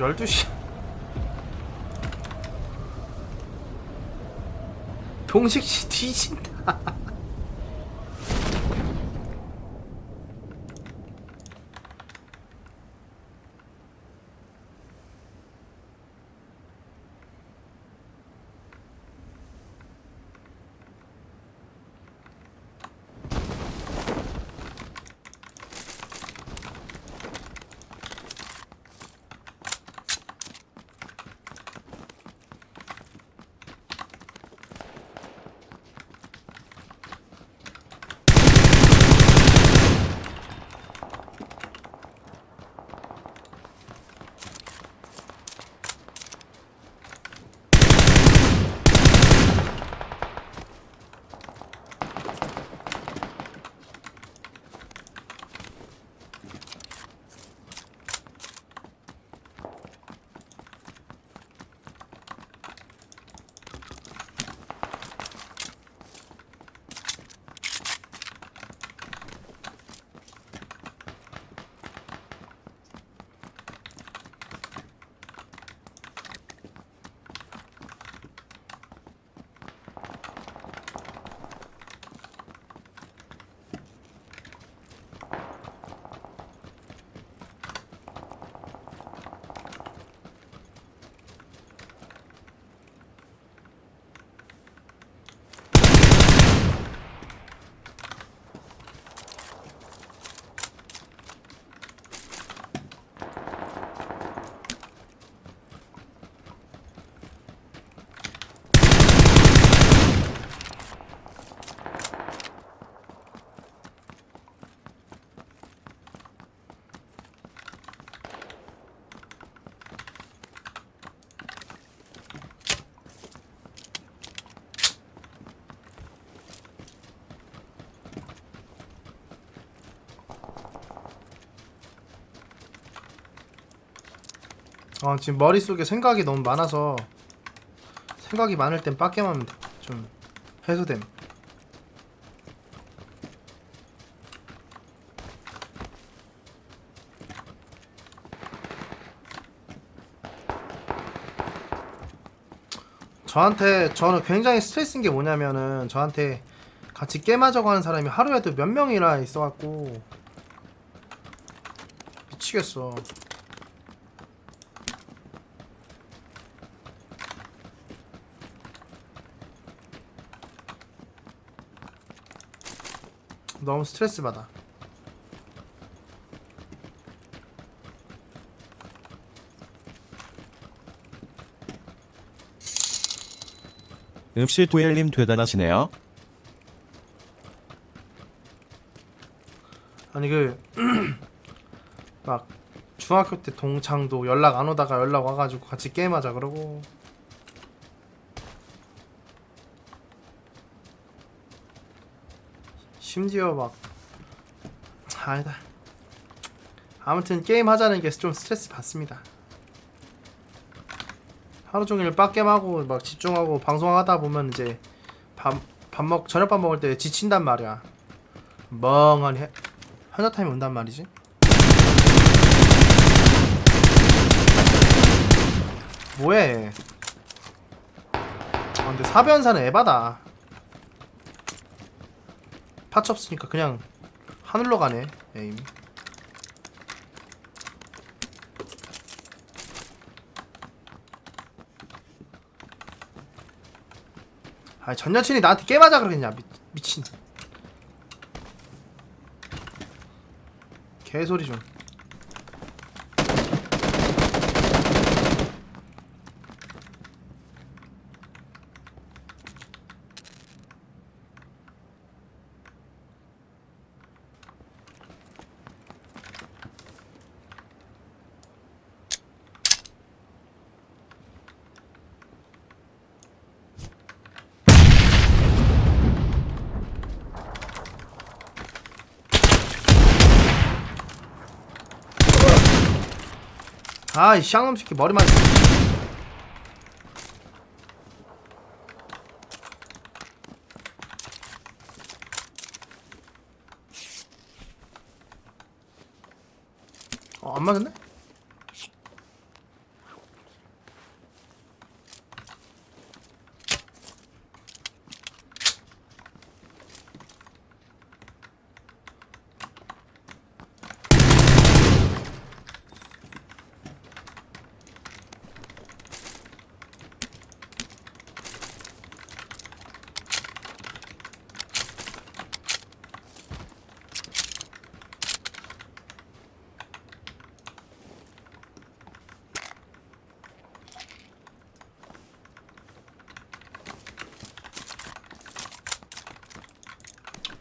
12시. 동식씨 뒤진다 어 지금 머릿속에 생각이 너무 많아서 생각이 많을 땐 돼. 좀 해소됨 저한테 저는 굉장히 스트레스인 게 뭐냐면은 저한테 같이 게임하자고 하는 사람이 하루에도 몇 명이나 있어갖고 미치겠어 너무 스트레스 받아. 읍시 도엘님 대단하시네요. 아니 그 막 중학교 때 동창도 연락 안 오다가 연락 와가지고 같이 게임하자 그러고 심지어 막 아니다. 아무튼 게임 하자는 게 좀 스트레스 받습니다. 하루 종일 빡겜하고 막 집중하고 방송하다 보면 이제 밥 밥 먹 저녁밥 먹을 때 지친단 말이야. 멍하니 해, 현자 타임이 온단 말이지. 뭐해? 아, 근데 사변사는 에바다. 파츠 없으니까 그냥 하늘로 가네 에임. 아, 전 여친이 나한테 게임하자 그러겠냐 미, 미친. 개소리 좀. 아이 쌍놈 새끼 머리 맞. 어, 안 맞았네?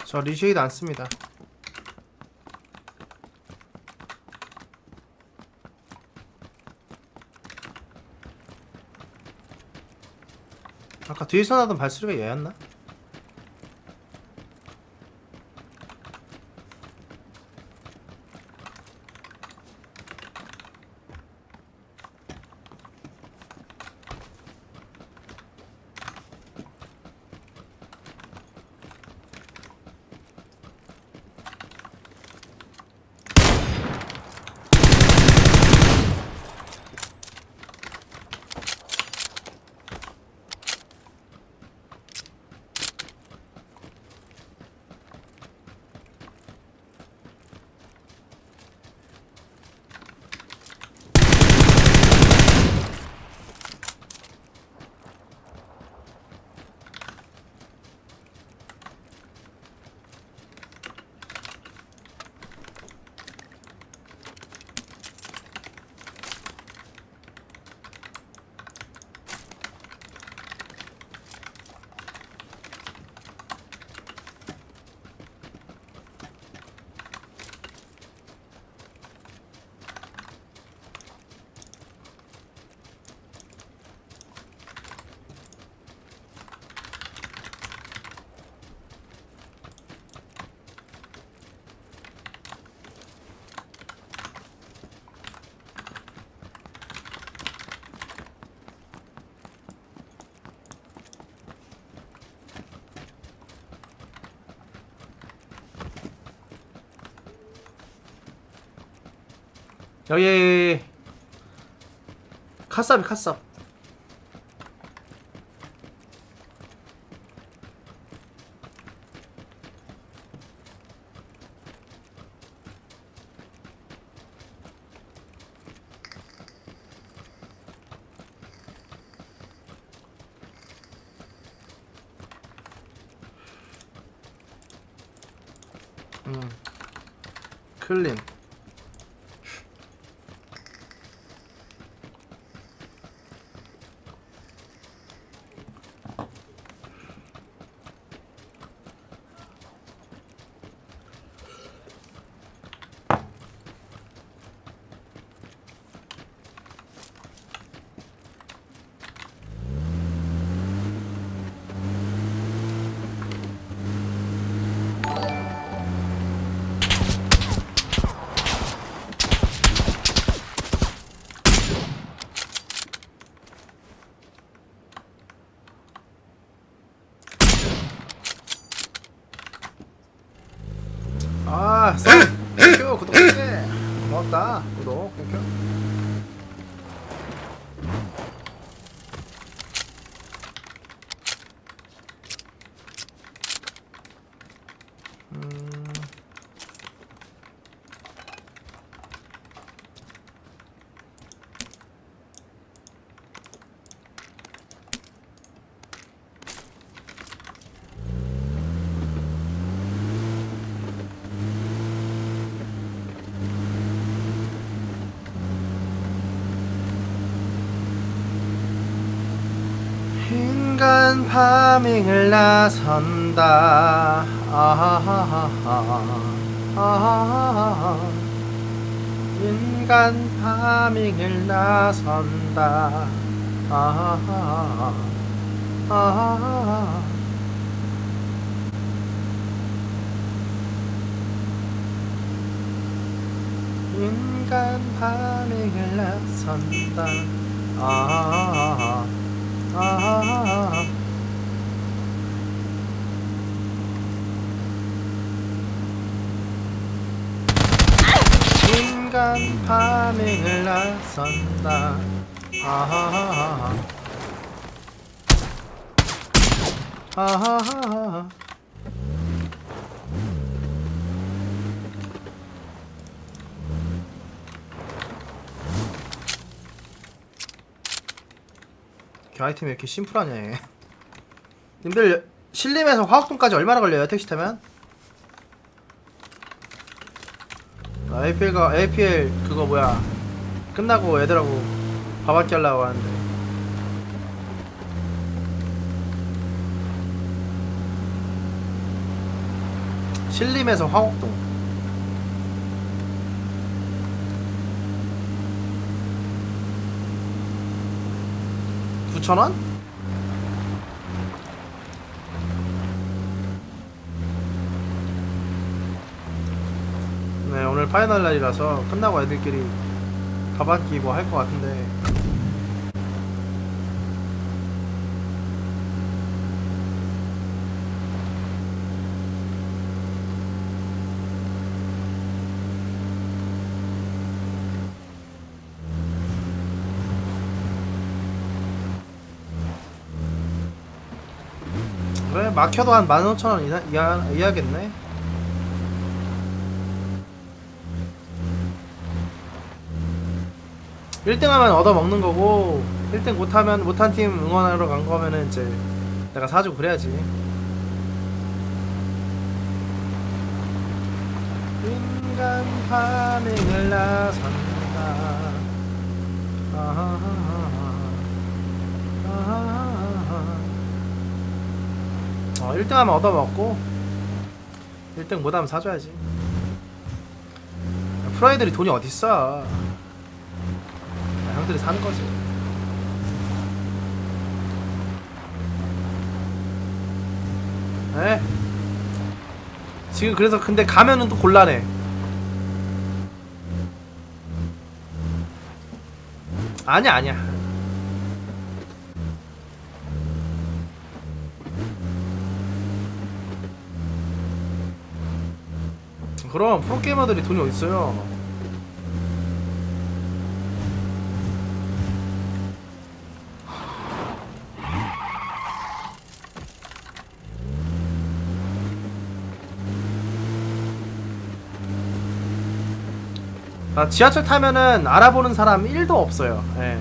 저 리쉐이드 안 씁니다. 아까 뒤에서 나던 발소리가 얘였나? 여기 카쌉이 카쌉. 음. 클린. 아, 썰! 땡큐, 구독 해 고맙다, 구독, 땡큐. 음. 인간 파밍을 나선다. 아하하하. 인간 파밍을 나선다. 아하하하. 인간 파밍을 나선다. 아하하하. 아하하하. 인간 파밍을 나선다. 아하하하. 아하하하. 그 아이템이 왜 이렇게 심플하냐 얘. 님들 신림에서 화학동까지 얼마나 걸려요 택시 타면? 나 APL가 APL 그거 뭐야 끝나고 애들하고 밥할게 하려고 하는데 신림에서 화곡동 9,000원? 네 오늘 파이널 날이라서 끝나고 애들끼리 밥한끼 뭐 할 것 같은데 막혀도 한 15,000원 이하, 이하, 이하겠네 1등 하면 얻어먹는 거고 1등 못하면 못한 팀 응원하러 간 거면은 이제 내가 사주고 그래야지 인간 파밍을 나선다 아하하하. 아하하하. 어 1등 하면 얻어먹고 1등 못하면 사줘야지 프라이들이 돈이 어딨어 아, 형들이 사는 거지. 에? 지금 그래서 근데 가면은 또 곤란해. 아니야 아니야. 그럼 프로게이머들이 돈이 어딨어요. 아, 지하철 타면은 알아보는 사람 1도 없어요. 예.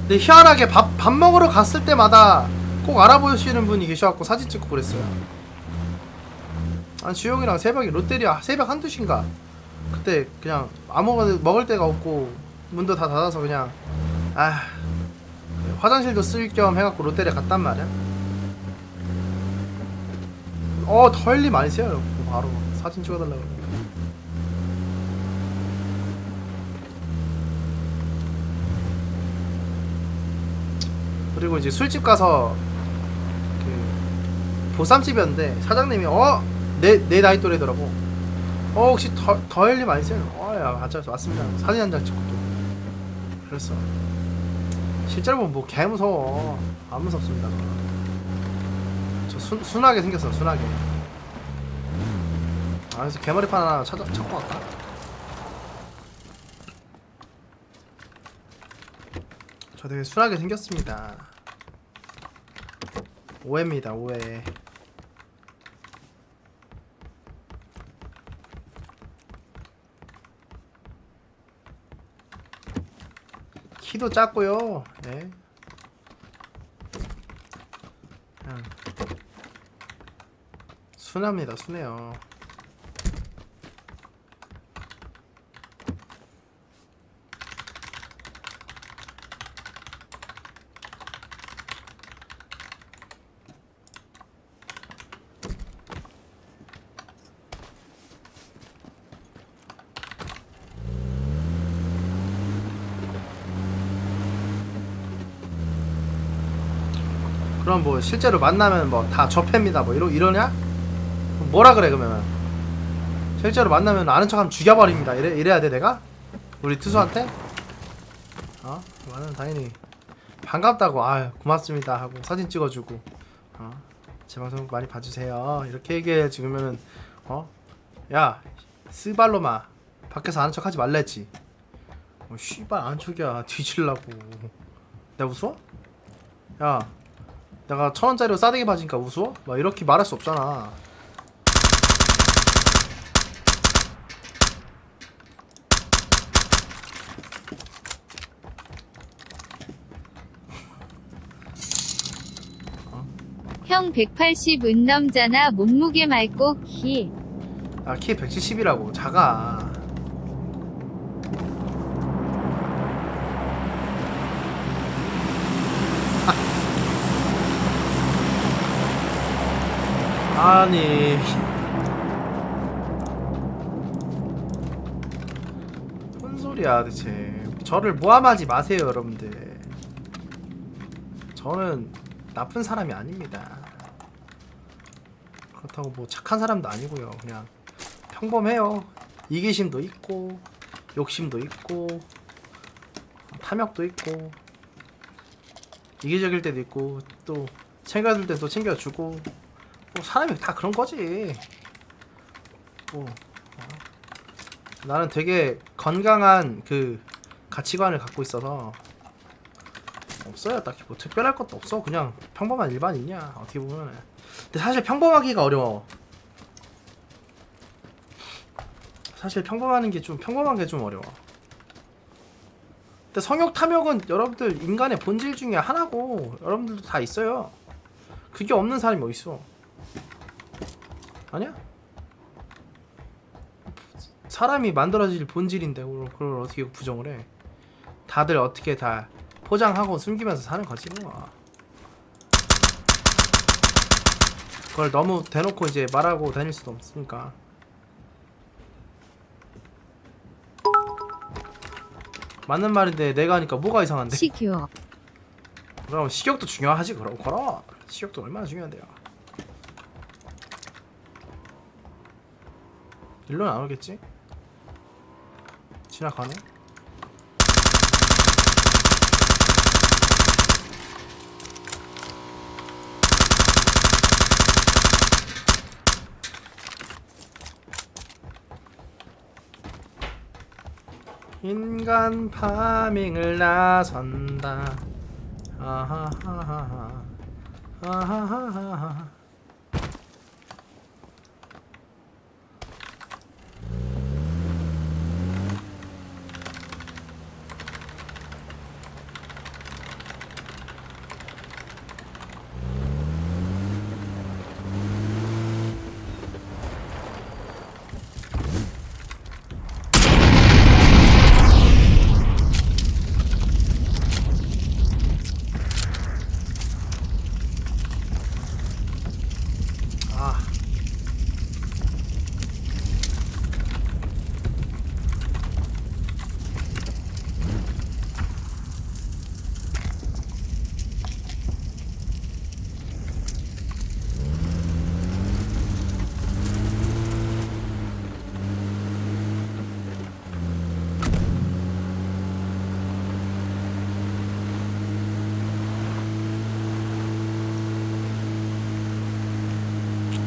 근데 희한하게 밥, 밥 먹으러 갔을 때마다 꼭 알아보시는 분이 계셔갖고 사진 찍고 그랬어요. 아, 주영이랑 새벽에 롯데리아 새벽 한두 시인가? 그때 그냥 아무거나 먹을 데가 없고 문도 다 닫아서 그냥 아 화장실도 쓸 겸 해갖고 롯데리아 갔단 말이야. 어 덜리 많이 써요. 바로 사진 찍어달라고. 그리고 이제 술집 가서 그 보쌈집이었는데 사장님이 어 내 내 나이 또래더라고. 어 혹시 더 더엘리 많이 써요? 어 야 맞아 맞습니다. 사진 한 장 찍고 또 그랬어. 실제로 보면 뭐 개 무서워. 안 무섭습니다. 저 순, 순하게 생겼어 순하게. 아 그래서 개머리판 하나 찾아 찾고 갈까? 저 되게 순하게 생겼습니다. 오해입니다, 오해. 키도 작고요. 네. 그냥 순합니다, 순해요. 뭐 실제로 만나면 뭐 다 접합니다. 뭐 이러 이러냐? 뭐라 그래 그러면 실제로 만나면 아는 척하면 죽여버립니다. 이래 이래야 돼 내가? 우리 투수한테? 어? 나는 당연히 반갑다고 아 고맙습니다 하고 사진 찍어주고 어 제 방송 많이 봐주세요. 이렇게 얘기해 지금면은 어 야 스발로마 밖에서 아는 척하지 말랬지. 어 씨발 척이야. 뒤질라고. 내가 웃어? 야 내가 천 원짜리로 싸대기 맞으니까 웃어? 막 이렇게 말할 수 없잖아. 형 180 은 넘잖아 몸무게 맑고 키 아, 키 170이라고 작아. 아니. 뭔 소리야 대체. 저를 모함하지 마세요 여러분들. 저는 나쁜 사람이 아닙니다. 그렇다고 뭐 착한 사람도 아니고요. 그냥 평범해요. 이기심도 있고 욕심도 있고 탐욕도 있고 이기적일 때도 있고 또 챙겨줄 때도 챙겨주고 뭐 사람이 다 그런 거지. 뭐 어. 나는 되게 건강한 그 가치관을 갖고 있어서 없어요. 딱히 뭐 특별할 것도 없어. 그냥 평범한 일반인이야. 어떻게 보면은. 근데 사실 평범하기가 어려워. 사실 평범하는 게 좀 평범한 게 좀 어려워. 근데 성욕 탐욕은 여러분들 인간의 본질 중에 하나고 여러분들도 다 있어요. 그게 없는 사람이 어디 있어? 아니야? 사람이 만들어질 본질인데 그걸, 그걸 어떻게 부정을 해? 다들 어떻게 다 포장하고 숨기면서 사는 거지 뭐. 그걸 너무 대놓고 이제 말하고 다닐 수도 없으니까. 맞는 말인데 내가 하니까 뭐가 이상한데? 식욕. 그럼 식욕도 중요하지 그럼 그럼 식욕도 얼마나 중요한데요 일로는 안 오겠지? 지나가네? 인간 파밍을 나선다 아하하하하 아하하하하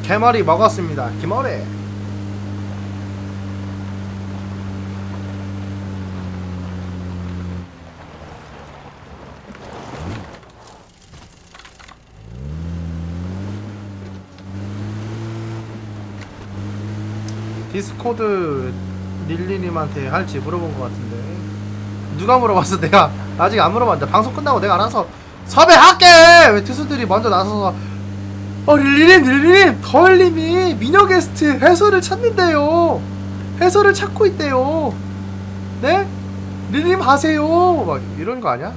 개머리 먹었습니다. 개머리. 디스코드 릴리님한테 할지 물어본 것 같은데 누가 물어봤어? 내가 아직 안 물어봤는데 방송 끝나고 내가 알아서 섭외할게. 왜 투수들이 먼저 나서서 어 릴리님 릴리님 더일님이 미녀 게스트 해설을 찾는데요. 해설을 찾고 있대요. 네? 릴리님 하세요. 막 이런 거 아니야?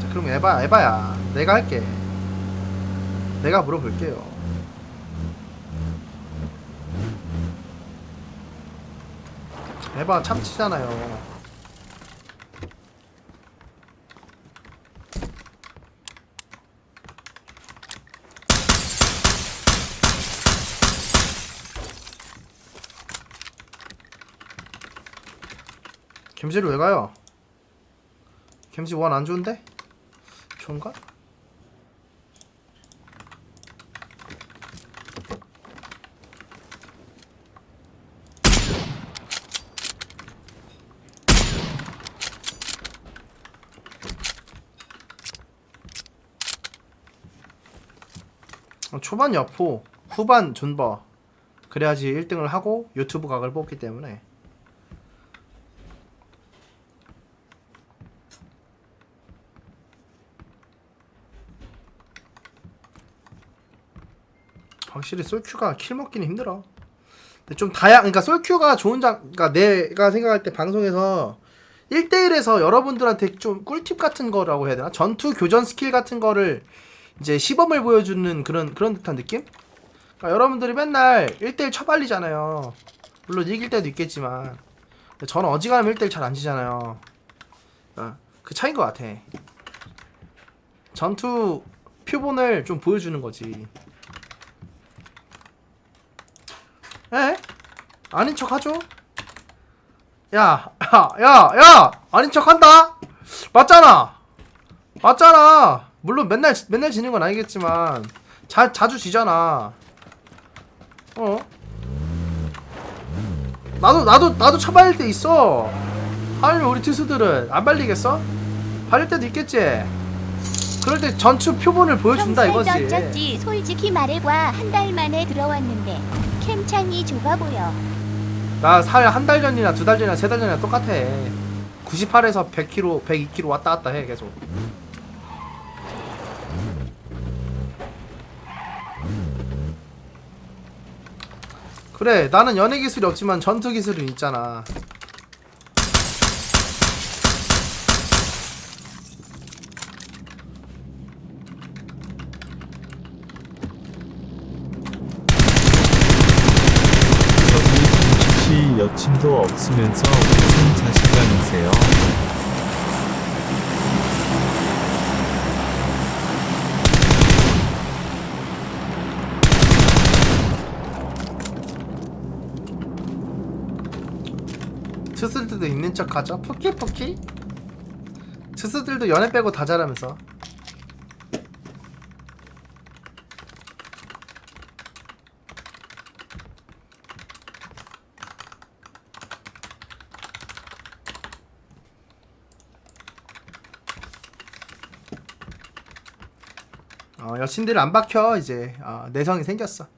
자 그럼 에바 에바야. 내가 할게. 내가 물어볼게요. 에바 참치잖아요 캠지를 왜 가요? 캠지 원 안 좋은데? 좋은가? 어, 초반 여포, 후반 존버 그래야지 1등을 하고 유튜브 각을 뽑기 때문에 확실히 솔큐가 킬 먹기는 힘들어. 근데 좀 다양, 그러니까 솔큐가 좋은 장, 그러니까 내가 생각할 때 방송에서 1대1에서 여러분들한테 좀 꿀팁 같은 거라고 해야 되나? 전투 교전 스킬 같은 거를 이제 시범을 보여주는 그런 그런 듯한 느낌? 그러니까 여러분들이 맨날 1대1 처발리잖아요. 물론 이길 때도 있겠지만 저는 어지간하면 1대1 잘 안 지잖아요. 어, 그 차이인 것 같아. 전투 표본을 좀 보여주는 거지. 에? 아닌 척 하죠? 야, 야, 야, 야! 아닌 척 한다? 맞잖아! 맞잖아! 물론 맨날, 맨날 지는 건 아니겠지만, 자, 자주 지잖아. 어? 나도, 나도, 나도 처발릴 때 있어. 아니면 우리 투수들은 안 발리겠어? 발릴 때도 있겠지? 그럴 때 전투 표본을 보여준다 이거지. 솔직히 말해봐 한 달 만에 들어왔는데 캠창이 좁아 보여 나 살 한 달 전이나 두 달 전이나 세 달 전이나 똑같아. 98에서 100kg, 102kg 왔다 갔다 해 계속. 그래, 나는 연애 기술이 없지만 전투 기술은 있잖아. 혹시 없으면서 무슨 자신감이세요? 스스들도 있는 척 하죠. 푸키 푸키. 스스들도 연애 빼고 다 잘하면서. 여친들 안 박혀 이제 어, 내성이 생겼어.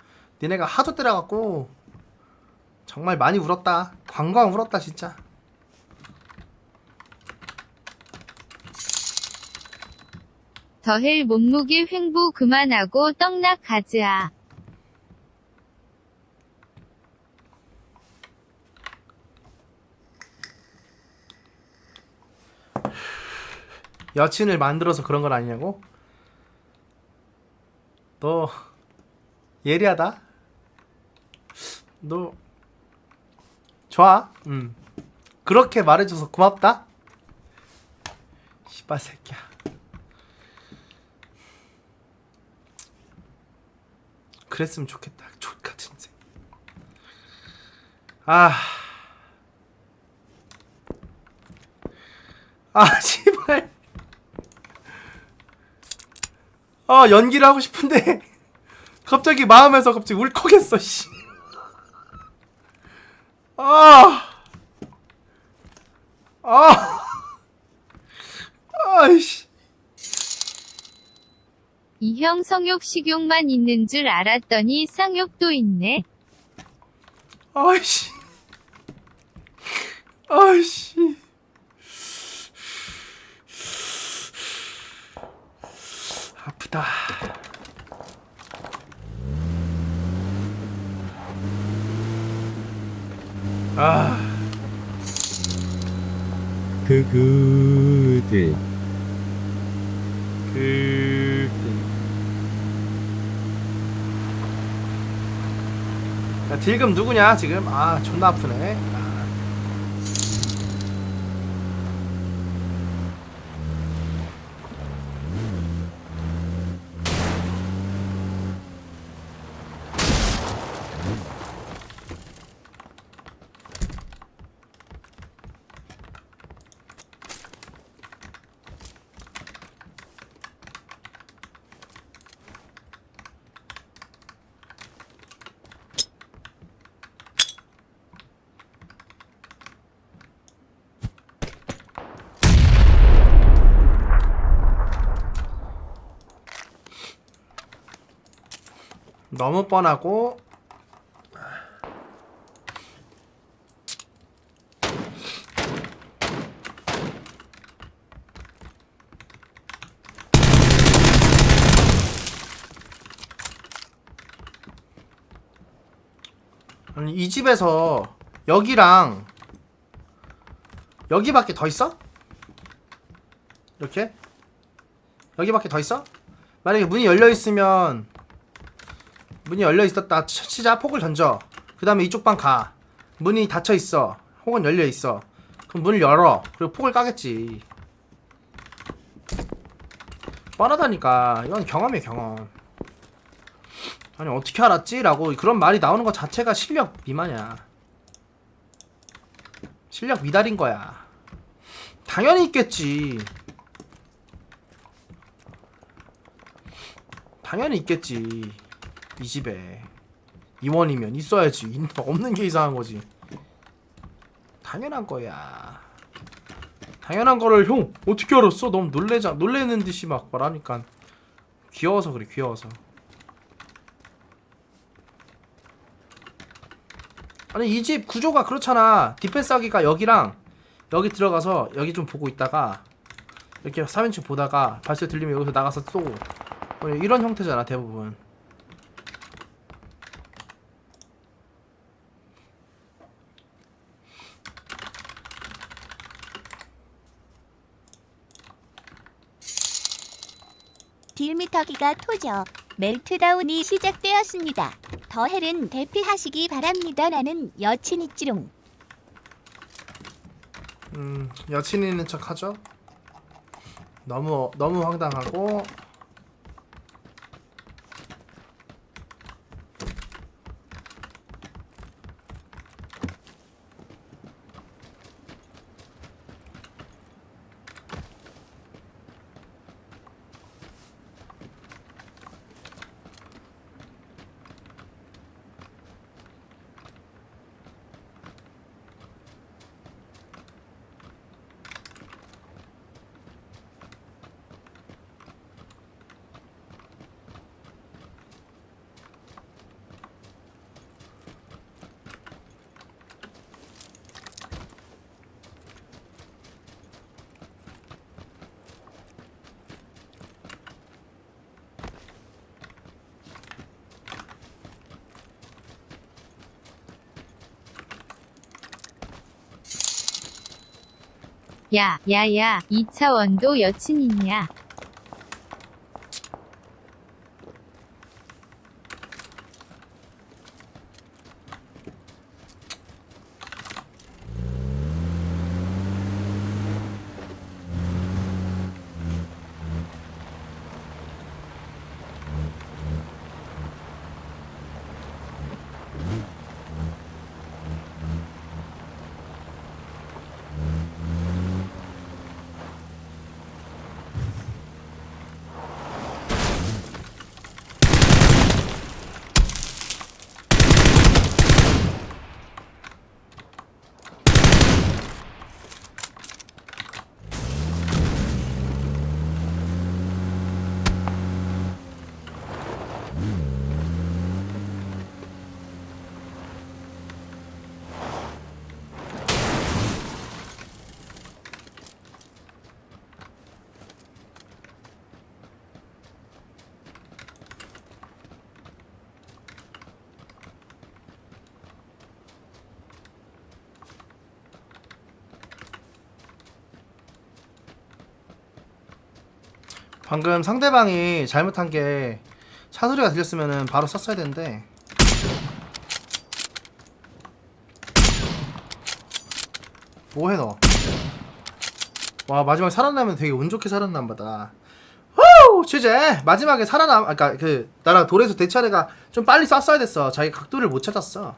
니네가 하도 때려갖고 정말 많이 울었다. 광광 울었다 진짜. 더헬 몸무게 횡보 그만하고 떡락 가즈아. 여친을 만들어서 그런 건 아니냐고? 너 예리하다. 너 좋아. 음. 그렇게 말해줘서 고맙다. 씨발 새끼야. 그랬으면 좋겠다. 족 같은 인생. 아. 아, 씨발. 아 연기를 하고 싶은데 갑자기 마음에서 갑자기 울컥했어 씨. 아. 아. 아이씨. 이형 성욕 식욕만 있는 줄 알았더니 쌍욕도 있네. 아이씨. 아이씨. 아프다. 아. 그 그들 그 야, 딜금 누구냐 지금? 아 존나 아프네. 너무 뻔하고 아니 이 집에서 여기랑 여기밖에 더 있어? 이렇게? 여기밖에 더 있어? 만약에 문이 열려 있으면 문이 열려 있었다. 치- 치자. 폭을 던져. 그 다음에 이쪽 방 가. 문이 닫혀 있어. 혹은 열려 있어. 그럼 문을 열어. 그리고 폭을 까겠지. 뻔하다니까. 이건 경험이야 경험. 아니 어떻게 알았지? 라고 그런 말이 나오는 것 자체가 실력 미만이야. 실력 미달인 거야. 당연히 있겠지. 당연히 있겠지 이 집에 임원이면 있어야지. 있- 없는 게 이상한 거지. 당연한 거야. 당연한 거를 형 어떻게 알았어? 너무 놀래자 놀래는 듯이 막 말하니까 귀여워서 그래 귀여워서. 아니 이 집 구조가 그렇잖아. 디펜스 하기가 여기랑 여기 들어가서 여기 좀 보고 있다가 이렇게 3인칭 보다가 발소리 들리면 여기서 나가서 쏘고. 어, 이런 형태잖아 대부분 딜미터기가 토져 멜트다운이 시작되었습니다. 더 헬은 대피하시기 바랍니다. 나는 여친 있지롱. 음 여친 있는 척 하죠 너무 너무 황당하고 야, 야, 야, 2차원도 여친 있냐? 방금 상대방이 잘못한 게 차 소리가 들렸으면은 바로 썼어야 되는데 뭐해 너? 와 마지막에 살아나면 되게 운 좋게 살아남 보다. 후 취재 마지막에 살아남 아까 그 나랑 돌에서 대차례가 좀 빨리 쐈어야 됐어. 자기 각도를 못 찾았어.